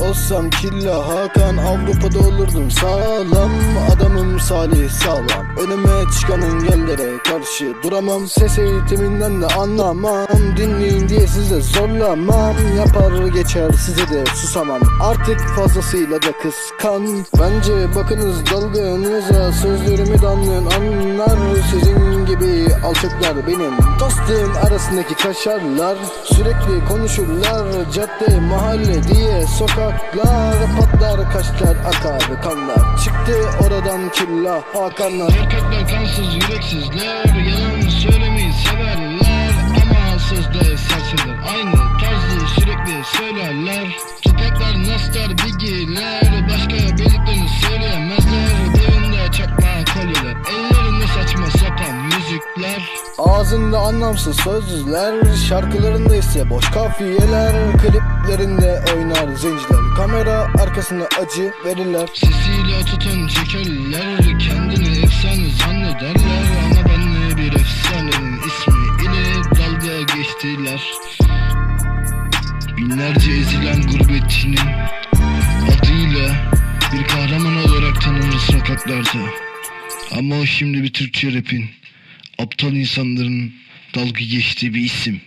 olsam killa Hakan. Avrupa'da olurdum sağlam. Adamım salih sağlam. Önüme çıkan engellere karşı duramam. Ses eğitiminden de anlamam. Dinleyin diye size zorlamam. Yapar geçer size de susamam. Artık fazlasıyla da kıskan. Bence bakınız dalgınıza. Sözlerimi anlayan anlar Sizin gibi alçaklar benim. Dostum arasındaki kaşarlar Sürekli konuşurlar. Cadde mahalle diye sokaklar Patlar kaşlar akar kanlar Çıktı oradan killa Hakanlar. Erkekler kansız yüreksizler Yalan söylemeyi severler Ama sözde serseriler Aynı tarzı sürekli söylerler. Topaklar naslar bilgiler Başka bildiklerini Ağzında anlamsız sözler Şarkılarında ise boş kafiyeler. Kliplerinde oynar zenciler Kamera arkasında acı verirler. Sesiyle tutun çekerler Kendini efsane zannederler. Ama ben bir efsanenin ismi ile dalga geçtiler. Binlerce ezilen gurbetçinin adıyla bir kahraman olarak tanınır sokaklarda. Ama o şimdi bir Türkçe rapin aptal insanların dalga geçtiği bir isim.